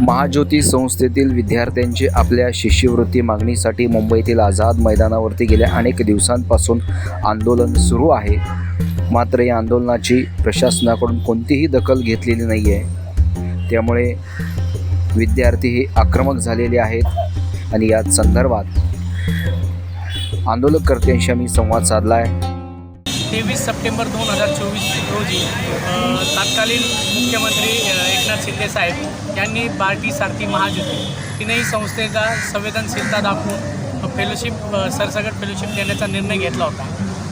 महाज्योती संस्थेतील विद्यार्थ्यांची आपल्या शिष्यवृत्ती मागणीसाठी मुंबईतील आझाद मैदानावरती गेल्या अनेक दिवसांपासून आंदोलन सुरू आहे. मात्र या आंदोलनाची प्रशासनाकडून कोणतीही दखल घेतलेली नाही आहे त्यामुळे विद्यार्थी हे आक्रमक झालेले आहेत आणि या संदर्भात आंदोलनकर्त्यांशी आम्ही संवाद साधला आहे तेवीस सप्टेंबर दोन हजार चोवीस रोजी तत्कालीन मुख्यमंत्री एकनाथ शिंदे साहेब यांनी पार्टी सारथी महाजुती तीनही संस्थेचा संवेदनशीलता दाखवून फेलोशिप सरसगट फेलोशिप देण्याचा निर्णय घेतला होता.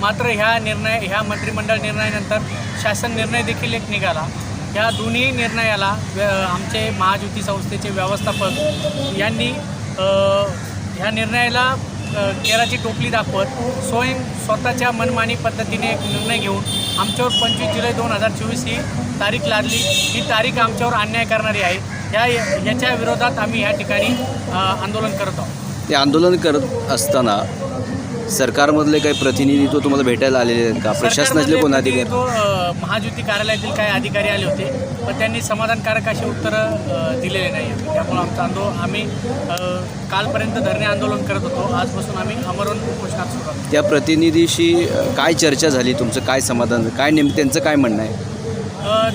मात्र ह्या निर्णय ह्या मंत्रिमंडळ निर्णयानंतर शासन निर्णय देखील एक निघाला. ह्या दोन्ही निर्णयाला व्य- आमचे महाज्योती संस्थेचे व्यवस्थापक यांनी ह्या निर्णयाला केराची टोपली दाखवत स्वयं स्वतःच्या मनमानी पद्धतीने एक निर्णय घेऊन आमच्यावर पंचवीस जुलै दोन हजार चोवीस ही तारीख लादली. ही तारीख आमच्यावर अन्याय करणारी आहे. या याच्या विरोधात आम्ही या ठिकाणी आंदोलन करत आहोत. ते आंदोलन करत असताना सरकारमधले काही प्रतिनिधी तो तुम्हाला भेटायला आलेले आहेत का? प्रशासनातले कोण अधिकारी महाज्योती कार्यालयातील काही अधिकारी आले होते पण त्यांनी समाधानकारक अशी उत्तरं दिलेली नाही आहेत त्यामुळे आमचं आंदोलन आम्ही कालपर्यंत धरणे आंदोलन करत होतो. आजपासून आम्ही अमरण उपोषणात सुरू त्या प्रतिनिधीशी काय चर्चा झाली तुमचं? काय समाधान? काय नेम त्यांचं काय म्हणणं आहे?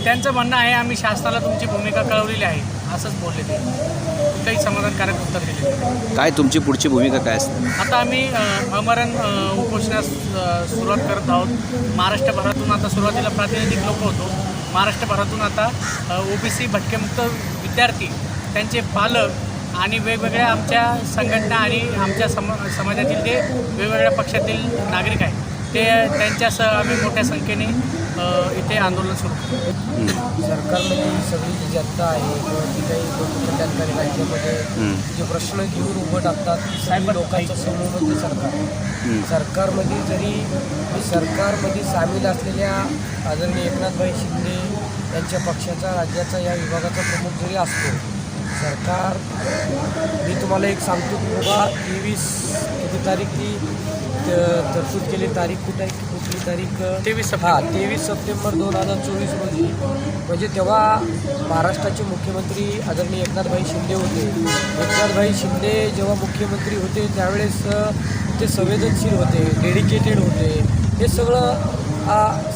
त्यांचं म्हणणं आहे आम्ही शासनाला तुमची भूमिका कळवलेली आहे असंच बोलले ते. काही समाधानकारक उत्तर दिले. काय तुमची पुढची भूमिका काय असते? आता आम्ही अमरण उपोषणास सुरुवात करत आहोत. महाराष्ट्रभरातून आता सुरुवातीला प्रातिनिधिक लोक होतो. महाराष्ट्रभरातून आता ओ बी सी भटकेमुक्त विद्यार्थी त्यांचे पालक आणि वेगवेगळ्या आमच्या संघटना आणि आमच्या सम समाजातील जे वेगवेगळ्या पक्षातील नागरिक आहेत ते त्यांच्यासह आम्ही मोठ्या संख्येने इथे आंदोलन सुरू सरकारमध्ये ही सगळी जी जनता आहे किंवा जी काही लोककल्याणकारी राज्यामध्ये. जे प्रश्न घेऊन उभं टाकतात ती सगळी लोकांचं समूहामध्ये सरकार आहे. सरकारमध्ये जरी सरकारमध्ये सामील असलेल्या आदरणीय एकनाथभाई शिंदे यांच्या पक्षाचा राज्याचा या विभागाचा प्रमुख जरी असतो सरकार मी तुम्हाला एक सांगतो की बाबा तेवीस किती तारीख ती त- तरतूद केली तारीख कुठं आहे कुठली तारीख? 23 हा तेवीस सप्टेंबर दोन हजार चोवीस रोजी. म्हणजे तेव्हा महाराष्ट्राचे मुख्यमंत्री आदरणीय एकनाथभाई शिंदे होते. एकनाथभाई शिंदे जेव्हा मुख्यमंत्री होते त्यावेळेस ते संवेदनशील होते डेडिकेटेड होते. हे सगळं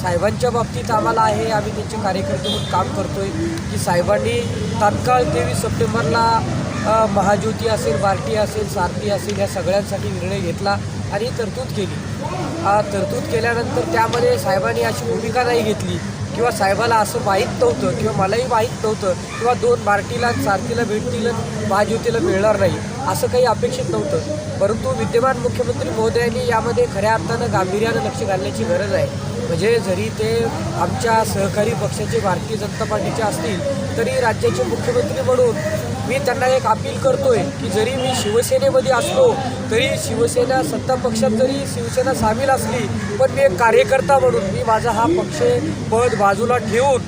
साहेबांच्या बाबतीत आम्हाला आहे. आम्ही त्यांचे कार्यकर्ते म्हणून काम करतोय. की साहेबांनी तात्काळ तेवीस सप्टेंबरला महाज्योती असेल बार्टी असेल सारथी असेल या सगळ्यांसाठी निर्णय घेतला. आणि तरतूद केली. तरतूद केल्यानंतर त्यामध्ये साहेबांनी अशी भूमिका नाही घेतली. किंवा साहेबाला असं माहीत नव्हतं किंवा मलाही माहीत नव्हतं किंवा दोन पार्टीला आणि सारथीला भेटतील आणि मिळणार नाही असं काही अपेक्षित नव्हतं. परंतु विद्यमान मुख्यमंत्री महोदयांनी यामध्ये खऱ्या अर्थानं गांभीर्यानं लक्ष घालण्याची गरज आहे. म्हणजे जरी ते आमच्या सहकारी पक्षाचे भारतीय जनता पार्टीचे असतील तरी राज्याचे मुख्यमंत्री म्हणून मी त्यांना एक अपील करतोय की जरी मी शिवसेनेमध्ये असलो तरी शिवसेना सत्ता पक्षात जरी शिवसेना सामील असली पण मी एक कार्यकर्ता म्हणून मी माझा हा पक्ष पद बाजूला ठेवून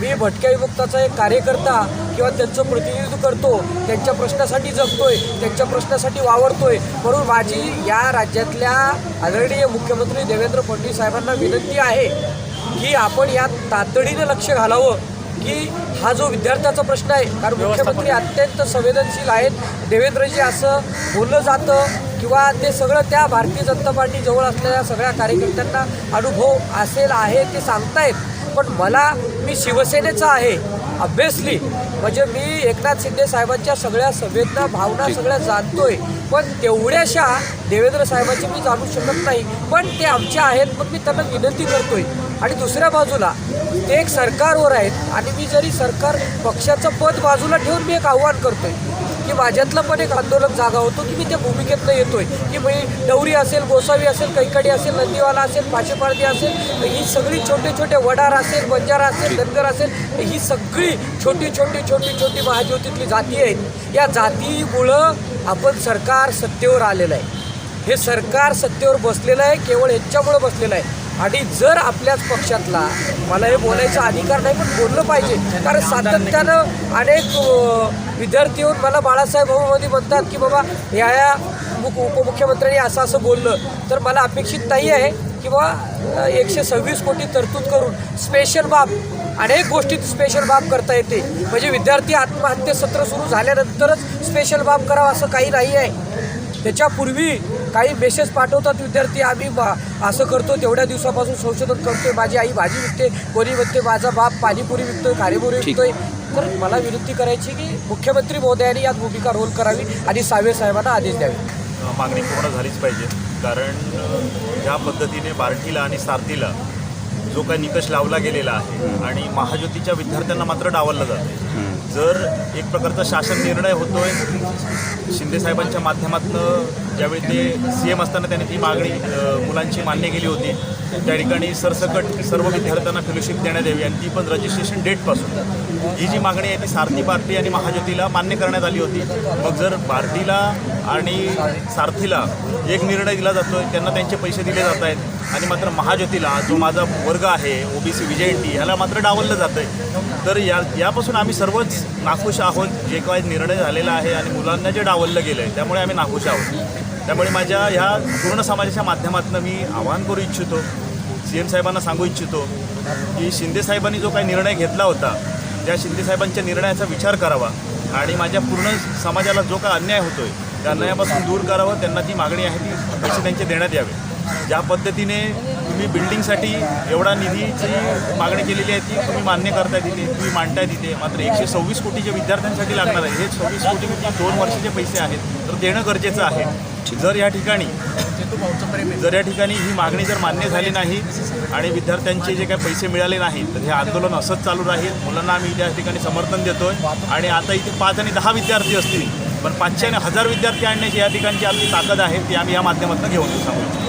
मी भटक्या विमुक्ताचा एक कार्यकर्ता किंवा त्यांचं प्रतिनिधित्व करतो त्यांच्या प्रश्नासाठी जगतोय त्यांच्या प्रश्नासाठी वावरतोय म्हणून माझी या राज्यातल्या आदरणीय मुख्यमंत्री देवेंद्र फडणवीस साहेबांना विनंती आहे की आपण यात तातडीनं लक्ष घालावं. की हा जो विद्यार्थ्याचा प्रश्न आहे कारण मुख्यमंत्री अत्यंत संवेदनशील आहेत देवेंद्रजी असं बोललं जातं किंवा ते सगळं त्या भारतीय जनता पार्टी जवळ असलेल्या सगळ्या कार्यकर्त्यांना अनुभव असेल आहे ते सांगतायत. पण मला मी शिवसेनेचा आहे ऑब्विसली म्हणजे मी एकनाथ शिंदे साहेबांच्या सगळ्या संवेदना भावना सगळ्या जाणतोय. पण तेवढ्याशा देवेंद्र साहेबांची मी जाणू शकत नाही. पण ते आमचे आहेत पण मी त्यांना विनंती करतोय. आणि दुसऱ्या बाजूला ते एक सरकारवर आहेत आणि मी जरी सरकार पक्षाचं पद बाजूला ठेवून मी एक आव्हान करतोय की माझ्यातलं पण एक आंदोलक जागा होतो की मी त्या भूमिकेतनं येतोय. की मी डवरी असेल गोसावी असेल कैकडी असेल नंदीवाला असेल पाशेपारधी असेल ही सगळी छोटे छोटे वडार असेल बंजारा असेल धनगर असेल ही सगळी छोटी छोटी छोटी छोटी महाज्योतीतली जाती आहेत. या जातीमुळं आपण सरकार सत्तेवर आलेलं आहे. हे सरकार सत्तेवर बसलेलं आहे केवळ ह्याच्यामुळं बसलेलं आहे. आणि जर आपल्याच पक्षातला मला हे बोलायचा अधिकार नाही पण बोललं पाहिजे. कारण सातत्यानं अनेक विद्यार्थी येऊन मला बाळासाहेब भाऊमध्ये म्हणतात की बाबा या या मुख उपमुख्यमंत्र्यांनी असं असं बोललं. तर मला अपेक्षित नाही आहे किंवा अ, एकशे सव्वीस कोटी तरतूद करून स्पेशल बाब अनेक गोष्टीत स्पेशल बाब करता येते. म्हणजे विद्यार्थी आत्महत्या सत्र सुरू झाल्यानंतरच स्पेशल बाब करावं असं काही नाही आहे. त्याच्यापूर्वी काही मेसेज पाठवतात विद्यार्थी आम्ही बा असं करतो तेवढ्या दिवसापासून संशोधन करतोय माझी आई भाजी विकते कोणी विकते माझा बाप पाणीपुरी विकतोय खारेपुरी. विकतोय. तर मला विनंती करायची की मुख्यमंत्री महोदयांनी यात भूमिका रोल करावी आणि सावे साहेबांना आदेश द्यावे. मागणी पूर्ण झालीच पाहिजे. कारण ज्या पद्धतीने बार्टीला आणि सारथीला जो काही निकष लावला गेलेला आहे आणि महाज्योतीच्या विद्यार्थ्यांना मात्र डावललं जातं जर एक प्रकारचा शासन निर्णय होतोय शिंदेसाहेबांच्या माध्यमातून ज्यावेळी ते सी एम असताना त्यांनी ती मागणी मुलांची मान्य केली होती त्या ठिकाणी सरसकट सर्व विद्यार्थ्यांना फेलोशिप देण्यात यावी आणि ती पण रजिस्ट्रेशन डेटपासून ही जी मागणी आहे ती सारथी पार्टी आणि महाज्योतीला मान्य करण्यात आली होती. मग जर भारतीला आणि सारथीला एक निर्णय दिला जातोय त्यांना त्यांचे पैसे दिले जात आहेत आणि मात्र महाज्योतीला जो माझा वर्ग आहे ओबीसी टी ह्याला मात्र डावललं जातं आहे तर या यापासून आम्ही सर्वच नाखुश आहोत. जे काय निर्णय झालेला आहे आणि मुलांना जे डावललं गेलं आहे त्यामुळे आम्ही नाखुश आहोत. त्यामुळे माझ्या ह्या पूर्ण समाजाच्या माध्यमातून मी आवाहन करू इच्छितो सी एम साहेबांना सांगू इच्छितो की शिंदेसाहेबांनी जो काही निर्णय घेतला होता त्या शिंदेसाहेबांच्या निर्णयाचा विचार करावा आणि माझ्या पूर्ण समाजाला जो काय अन्याय होतो आहे त्या अन्यायापासून दूर करावं त्यांना जी मागणी आहे ती पैसे त्यांचे देण्यात यावे. ज्या पद्धतीने तुम्ही बिल्डिंगसाठी एवढा निधीची मागणी केलेली आहे ती तुम्ही मान्य करताय तिथे तुम्ही मांडताय तिथे. मात्र एकशे सव्वीस कोटी जे विद्यार्थ्यांसाठी लागणार आहे. हे सव्वीस कोटी म्हणजे दोन वर्षाचे पैसे आहेत. तर देणं गरजेचं आहे. जर या ठिकाणी जर या ठिकाणी ही मागणी जर मान्य झाली नाही आणि विद्यार्थ्यांचे जे काही पैसे मिळाले नाहीत तर हे आंदोलन असंच चालू राहील. मुलांना आम्ही त्या ठिकाणी समर्थन देतोय. आणि आता इथे पाच आणि दहा विद्यार्थी असतील पण पाचशे आणि हजार विद्यार्थी आणण्याची या ठिकाणची आमची ताकद आहे ती आम्ही या माध्यमातून घेऊन सांगू